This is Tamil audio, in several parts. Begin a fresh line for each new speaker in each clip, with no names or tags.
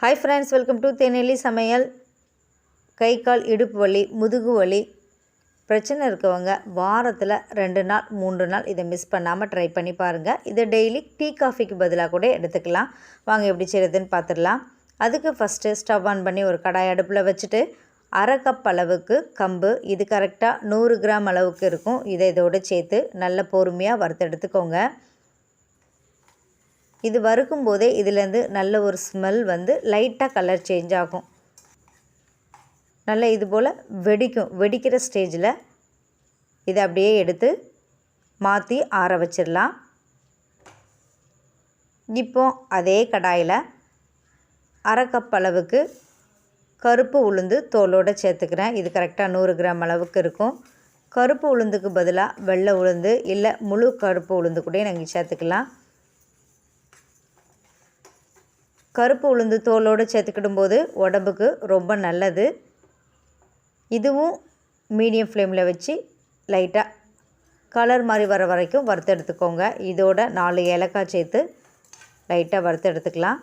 Hi friends welcome to Thenelli சமையல் கை கால் இடுப்பு வலி முதுகு வலி. பிரச்சனை இருக்கவங்க வாரத்தில் ரெண்டு நாள் மூன்று நாள் இதை மிஸ் பண்ணாமல் ட்ரை பண்ணி பாருங்கள் இதை டெய்லி டீ காஃபிக்கு பதிலாக கூட எடுத்துக்கலாம். வாங்க எப்படி செய்கிறதுன்னு பார்த்துடலாம் அதுக்கு ஃபஸ்ட்டு ஸ்டவ் ஆன் பண்ணி ஒரு கடாய் அடுப்பில் வச்சுட்டு அரை கப் அளவுக்கு கம்பு இது கரெக்டாக நூறு கிராம் அளவுக்கு இருக்கும். இதை இதோடு சேர்த்து நல்ல பொறுமையாக வறுத்தெடுத்துக்கோங்க. இது வறுக்கும் போதே இதுலேருந்து நல்ல ஒரு ஸ்மெல் வந்து லைட்டாக கலர் சேஞ்ச் ஆகும். நல்லா இது போல் வெடிக்கும். வெடிக்கிற ஸ்டேஜில் இதை அப்படியே எடுத்து மாற்றி ஆற வச்சிடலாம். இப்போ அதே கடாயில் அரை கப் அளவுக்கு கருப்பு உளுந்து தோலோடு சேர்த்துக்கிறேன். இது கரெக்டாக நூறு கிராம் அளவுக்கு இருக்கும். கருப்பு உளுந்துக்கு பதிலாக வெள்ளை உளுந்து இல்லை முழு கருப்பு உளுந்து கூட நாங்கள் சேர்த்துக்கலாம். கருப்பு உளுந்து தோலோடு சேர்த்துக்கிடும் போது உடம்புக்கு ரொம்ப நல்லது. இதுவும் மீடியம் ஃப்ளேமில் வச்சு லைட்டாக கலர் மாதிரி வர வரைக்கும் வறுத்து எடுத்துக்கோங்க. இதோட நாலு ஏலக்காய் சேர்த்து லைட்டாக வறுத்து எடுத்துக்கலாம்.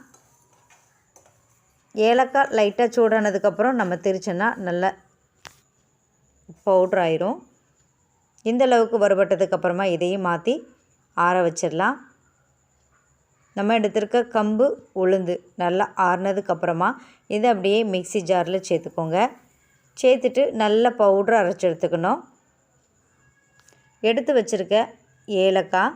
ஏலக்காய் லைட்டாக சூடானதுக்கப்புறம் நம்ம திரிச்சோன்னா நல்ல பவுட்ரு ஆயிரும். இந்தளவுக்கு வறுபட்டதுக்கப்புறமா இதையும் மாற்றி ஆற வச்சிடலாம். நம்ம எடுத்திருக்க கம்பு உளுந்து நல்லா ஆறுனதுக்கப்புறமா இதை அப்படியே மிக்சி ஜாரில் சேர்த்துக்கோங்க. சேர்த்துட்டு நல்ல பவுட்ரு அரைச்சி எடுத்துக்கணும். எடுத்து வச்சுருக்க ஏலக்காய்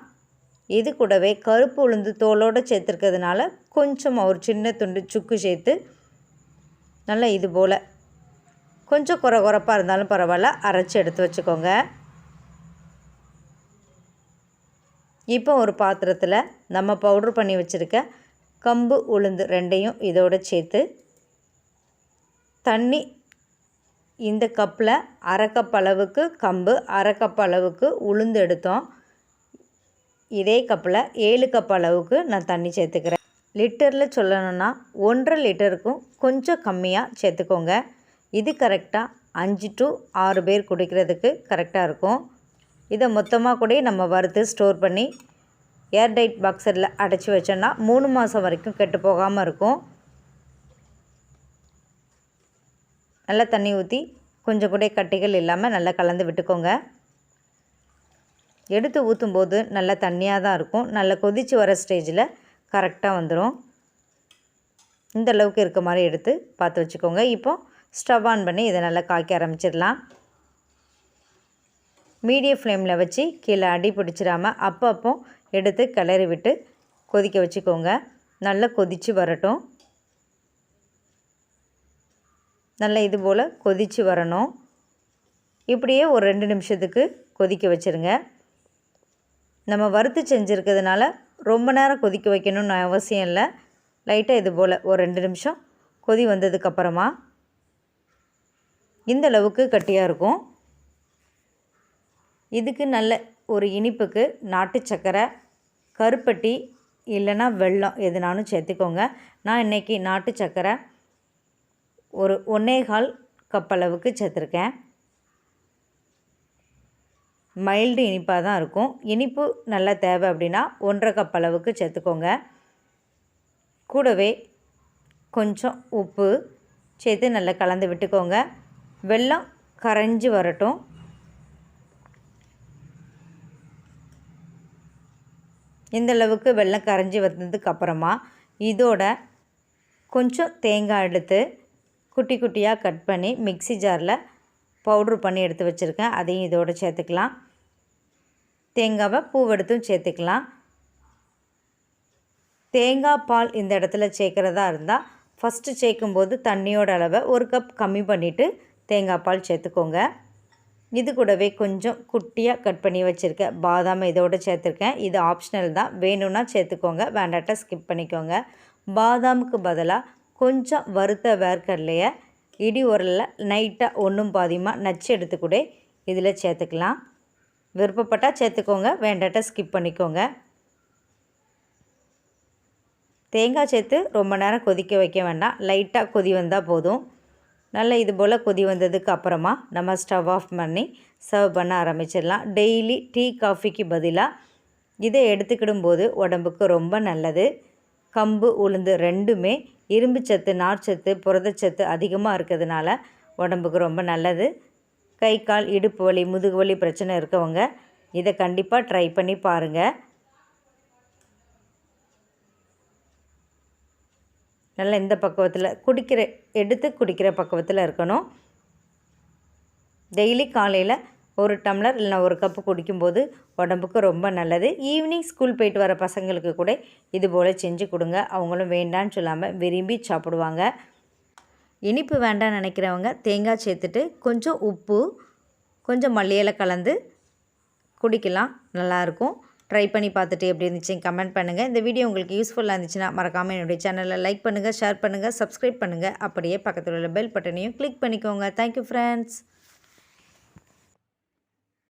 இது கூடவே கருப்பு உளுந்து தோலோடு சேர்த்துருக்கிறதுனால கொஞ்சம் ஒரு சின்ன துண்டு சுக்கு சேர்த்து நல்லா இது போல் கொஞ்சம் குறை குறைப்பாக இருந்தாலும் பரவாயில்ல அரைச்சி எடுத்து வச்சுக்கோங்க. இப்போ ஒரு பாத்திரத்தில் நம்ம பவுட்ரு பண்ணி வச்சுருக்க கம்பு உளுந்து ரெண்டையும் இதோடு சேர்த்து தண்ணி இந்த கப்பில் அரை கப் அளவுக்கு கம்பு அரை கப் அளவுக்கு உளுந்து எடுத்தோம். இதே கப்பில் ஏழு கப் அளவுக்கு நான் தண்ணி சேர்த்துக்கிறேன். லிட்டரில் சொல்லணும்னா ஒன்றரை லிட்டருக்கும் கொஞ்சம் கம்மியாக சேர்த்துக்கோங்க. இது கரெக்டாக அஞ்சு டு ஆறு பேர் குடிக்கிறதுக்கு கரெக்டாக இருக்கும். இதை மொத்தமாக கூட நம்ம வறுத்து ஸ்டோர் பண்ணி ஏர்டைட் பாக்ஸரில் அடைச்சி வச்சோன்னா மூணு மாதம் வரைக்கும் கெட்டு போகாமல் இருக்கும். நல்லா தண்ணி ஊற்றி கொஞ்சம் கூட கட்டிகள் இல்லாமல் நல்லா கலந்து விட்டுக்கோங்க. எடுத்து ஊற்றும்போது நல்லா தண்ணியாக தான் இருக்கும். நல்லா கொதித்து வர ஸ்டேஜில் கரெக்டாக வந்துடும் இந்த அளவுக்கு இருக்க மாதிரி எடுத்து பார்த்து வச்சுக்கோங்க. இப்போது ஸ்டவ் ஆன் பண்ணி இதை நல்லா காய்க்க ஆரம்பிச்சிடலாம். மீடியம் ஃப்ளேமில் வச்சு கீழே அடி பிடிச்சிடாமல் அப்பப்போ எடுத்து கிளறி விட்டு கொதிக்க வச்சுக்கோங்க. நல்லா கொதித்து வரட்டும். நல்லா இது போல் கொதித்து வரணும். இப்படியே ஒரு ரெண்டு நிமிஷத்துக்கு கொதிக்க வச்சுருங்க. நம்ம வறுத்து செஞ்சுருக்கிறதுனால ரொம்ப நேரம் கொதிக்க வைக்கணும்னு அவசியம் இல்லை. லைட்டாக இது போல் ஒரு ரெண்டு நிமிஷம் கொதி வந்ததுக்கப்புறமா இந்த அளவுக்கு கட்டியாக இருக்கும். இதுக்கு நல்ல ஒரு இனிப்புக்கு நாட்டு சக்கரை கருப்பட்டி இல்லைன்னா வெல்லம் எதுனாலும் சேர்த்துக்கோங்க. நான் இன்றைக்கி நாட்டு சக்கரை ஒரு ஒன்னேகால் கப் அளவுக்கு சேர்த்துருக்கேன். மைல்டு இனிப்பாக தான் இருக்கும். இனிப்பு நல்லா தேவை அப்படின்னா ஒன்றரை கப் அளவுக்கு சேர்த்துக்கோங்க. கூடவே கொஞ்சம் உப்பு சேர்த்து நல்லா கலந்து விட்டுக்கோங்க. வெல்லம் கரைஞ்சி வரட்டும். இந்த அளவுக்கு வெள்ளம் கரைஞ்சி வந்ததுக்கு அப்புறமா இதோட கொஞ்சம் தேங்காய் எடுத்து குட்டி குட்டியாக கட் பண்ணி மிக்சி ஜாரில் பவுட்ரு பண்ணி எடுத்து வச்சுருக்கேன். அதையும் இதோடு சேர்த்துக்கலாம். தேங்காவை பூவெடுத்தும் சேர்த்துக்கலாம். தேங்காய் பால் இந்த இடத்துல சேர்க்குறதா இருந்தால் ஃபஸ்ட்டு சேர்க்கும்போது தண்ணியோட அளவை ஒரு கப் கம்மி பண்ணிவிட்டு தேங்காய் பால் சேர்த்துக்கோங்க. இது கூடவே கொஞ்சம் குட்டியாக கட் பண்ணி வச்சுருக்கேன் பாதாம் இதோடு சேர்த்துருக்கேன். இது ஆப்ஷனல் தான். வேணும்னா சேர்த்துக்கோங்க. வேண்டாட்டா ஸ்கிப் பண்ணிக்கோங்க. பாதாமுக்கு பதிலாக கொஞ்சம் வறுத்த வேர்க்கடலையை இடி உரலில் நைட்டாக ஒன்றும் பாதியமாக நச்சு எடுத்து கூட. இதில் சேர்த்துக்கலாம். விருப்பப்பட்டால் சேர்த்துக்கோங்க. வேண்டாட்டா ஸ்கிப் பண்ணிக்கோங்க. தேங்காய் சேர்த்து ரொம்ப நேரம் கொதிக்க வைக்க வேண்டாம். லைட்டாக கொதி வந்தால் போதும். நல்லா இது போல் கொதி வந்ததுக்கு அப்புறமா நம்ம ஸ்டவ் ஆஃப் பண்ணி சர்வ் பண்ண ஆரம்பிச்சிடலாம். டெய்லி டீ காஃபிக்கு பதிலாக இதை எடுத்துக்கிடும் போது உடம்புக்கு ரொம்ப நல்லது. கம்பு உளுந்து ரெண்டுமே இரும்பு சத்து நார்ச்சத்து புரதச்சத்து அதிகமாக இருக்கிறதுனால உடம்புக்கு ரொம்ப நல்லது. கை கால் இடுப்பு வலி முதுகு வலி பிரச்சனை இருக்கவங்க இதை கண்டிப்பாக ட்ரை பண்ணி பாருங்கள் நல்லா இந்த பக்குவத்தில் குடிக்கிற எடுத்து குடிக்கிற பக்குவத்தில் இருக்கணும். டெய்லி காலையில் ஒரு டம்ளர் இல்லைனா ஒரு கப்பு குடிக்கும்போது உடம்புக்கு ரொம்ப நல்லது. ஈவினிங் ஸ்கூல் போயிட்டு வர பசங்களுக்கு கூட இது போல் செஞ்சு கொடுங்க. அவங்களும் வேண்டான்னு சொல்லாமல் விரும்பி சாப்பிடுவாங்க. இனிப்பு வேண்டாம்னு நினைக்கிறவங்க தேங்காய் சேர்த்துட்டு கொஞ்சம் உப்பு கொஞ்சம் மல்லியில கலந்து குடிக்கலாம். நல்லாயிருக்கும் ட்ரை பண்ணி பார்த்துட்டு எப்படி இருந்துச்சு கமெண்ட் பண்ணுங்கள் இந்த வீடியோ உங்களுக்கு யூஸ்ஃபுல்லாக இருந்துச்சுன்னா மறக்காமல் என்னுடைய சேனலில் லைக் பண்ணுங்கள் ஷேர் பண்ணுங்கள் சப்ஸ்கிரைப் பண்ணுங்கள் அப்படியே பக்கத்தில் உள்ள பெல் பட்டனையும் கிளிக் பண்ணிக்கோங்க. Thank you friends